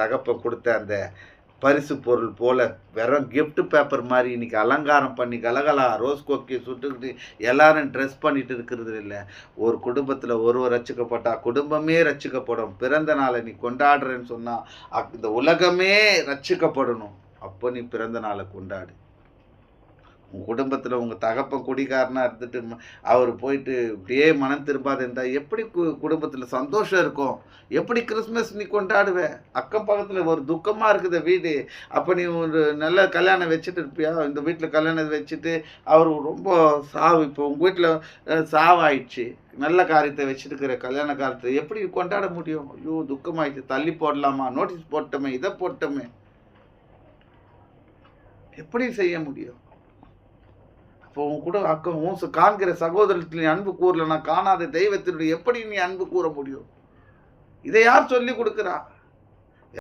தகப்பன் கொடுத்த அந்த பரிசு பொருள் போல் வெறும் கிஃப்ட் பேப்பர் மாதிரி இன்னைக்கு அலங்காரம் பண்ணி கலகலா ரோஸ் கோக்கி சுட்டுக்கிட்டு எல்லாரும் ட்ரெஸ் பண்ணிட்டு இருக்கிறது இல்லை. ஒரு குடும்பத்தில் ஒருவர் ரச்சிக்கப்பட்டா குடும்பமே ரச்சிக்கப்படும் பிறந்த நாளை நீ கொண்டாடுறேன்னு சொன்னால் அக்- இந்த உலகமே ரச்சிக்கப்படணும் அப்போ நீ பிறந்த நாளை கொண்டாடு. உங்கள் குடும்பத்தில் உங்கள் தகப்பன் குடிகாரனாக இருந்துட்டு அவர் போயிட்டு இப்படியே மனம் திரும்பாது இருந்தால் எப்படி கு குடும்பத்தில் சந்தோஷம் இருக்கும்? எப்படி கிறிஸ்மஸ் நீ கொண்டாடுவேன் அக்கம் பக்கத்தில் ஒரு துக்கமாக இருக்குது வீடு. அப்போ நீ ஒரு நல்ல கல்யாணம் வச்சுட்டு இருப்பியா? இந்த வீட்டில் கல்யாணம் வச்சுட்டு அவர் ரொம்ப சாவு. இப்போ உங்கள் வீட்டில் சாவாயிடுச்சு. நல்ல காரியத்தை வச்சுருக்கிற கல்யாண காலத்தை எப்படி கொண்டாட முடியும்? ஐயோ துக்கமாயிடுச்சு. தள்ளி போடலாமா? நோட்டீஸ் போட்டோமே இதை போட்டோமே. எப்படி செய்ய முடியும்? அப்போ உன் கூட அக்கம் உன் காண்கிற சகோதரத்தில் நீ அன்பு கூறல நான் காணாத தெய்வத்தினுடைய எப்படி நீ அன்பு கூற முடியும்? இதை யார் சொல்லி கொடுக்குறா?